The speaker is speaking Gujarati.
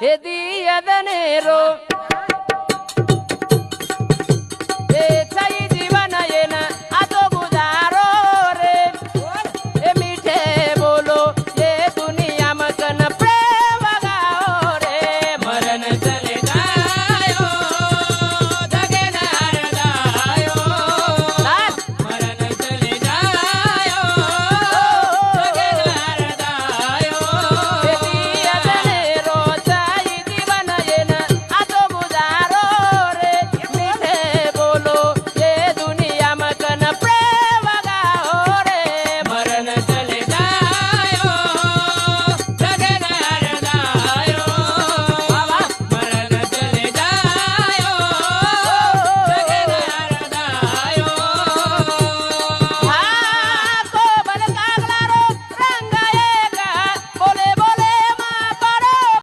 ಹೆದಿಯದ ನೇರು